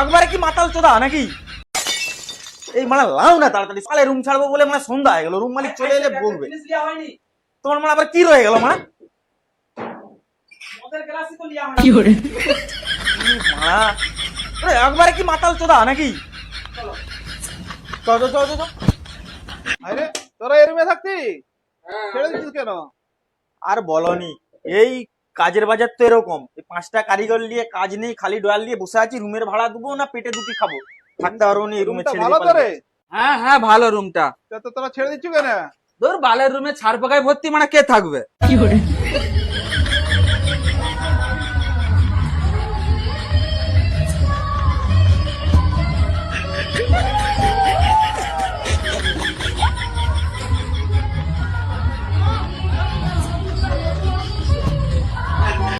একবারে কি মাতাল চোদা নাকি? এই মানে লাও না তাড়াতাড়ি সালে রুম ছাড়বো বলে মানে সন্ধ্যা হয়ে গেল রুম মালিক চলে এলে বলবে। তোমার মানে আবার কি রয়ে গেল ওরে একবারে কি মাতাল চোদা নাকি? চল। চল চল চল, চল আরে তোরা থাকতি? ছেড়ে দিচ্ছিস কেন? আর বলনি এই কাজের বাজার তো এরকম। এই পাঁচটা কারিগর নিয়ে কাজ নেই খালি ডয়াল নিয়ে বসে আছি রুমের ভাড়া দেবো না পেটে দুটি খাব? থাকতে পারব না এই রুমে ছেড়ে ভালো হ্যাঁ হ্যাঁ ভালো রুমটা। তা তো তোরা ছেড়ে দিচ্ছ কেন? তোর বালের রুমে ছাড় পাকায় ভর্তি মানে কে থাকবে?